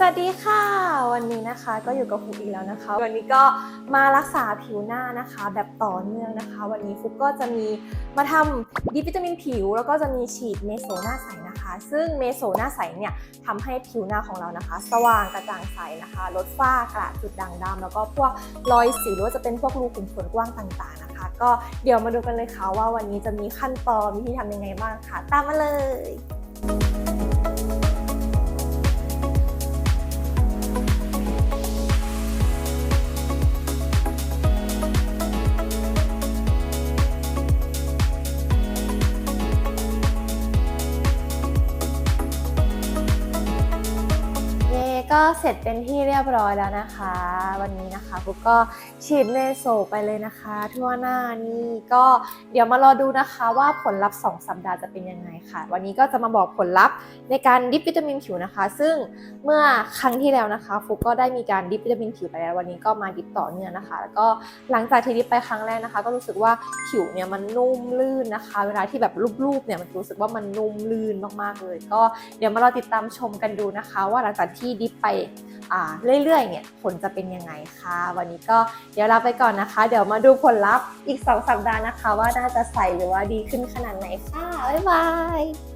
สวัสดีค่ะ วันนี้นะคะก็อยู่กับฟุกอีกแล้วนะคะ วันนี้ก็มารักษาผิวหน้านะคะ แบบต่อเนื่องนะคะ วันนี้ฟุกก็จะมีมาทำดิวิตามินผิว แล้วก็จะมีฉีดเมโซหน้าใสนะคะ ซึ่งเมโซหน้าใสเนี่ยทำให้ผิวหน้าของเรานะคะ สว่างกระจ่างใสนะคะ ลดฝ้ากระจุดด่างดำแล้วก็พวกรอยสิวหรือว่าจะเป็นพวกรูขุมขนกว้างต่างๆนะคะ ก็เดี๋ยวมาดูกันเลยค่ะว่าวันนี้จะมีขั้นตอนวิธีทำยังไงบ้างค่ะ ตามมาเลย ก็เสร็จเป็นที่เรียบร้อยแล้วนะคะ วันนี้นะคะฟุกก็ฉีดเมโซไปเลยนะคะ ทั่วหน้านี่ก็เดี๋ยวมารอดูนะคะว่าผลลัพธ์ 2 สัปดาห์จะเป็นยังไงค่ะ วันนี้ก็จะมาบอกผลลัพธ์ในการดิปวิตามินผิวนะคะ ซึ่งเมื่อครั้งที่แล้วนะคะฟุกก็ได้มีการดิปวิตามินผิวไปแล้ว วันนี้ก็มาดิปต่อเนื่องนะคะ แล้วก็หลังจากที่ดิปไปครั้งแรกนะคะ ก็รู้สึกว่าผิวเนี่ยมันนุ่มลื่นนะคะ เวลาที่แบบรูปๆเนี่ยมันรู้สึกว่ามันนุ่มลื่นมากๆเลย ก็เดี๋ยวมารอติดตามชมกันดูนะคะ ว่าหลังจากที่ดิปไปเรื่อยๆ เนี่ยผลจะเป็นยังไงคะวันนี้ก็เดี๋ยวลาไปก่อนนะคะ เดี๋ยวมาดูผลลัพธ์อีก 2 สัปดาห์นะคะ ว่าน่าจะใสหรือว่าดีขึ้นขนาดไหนค่ะ บ๊ายบาย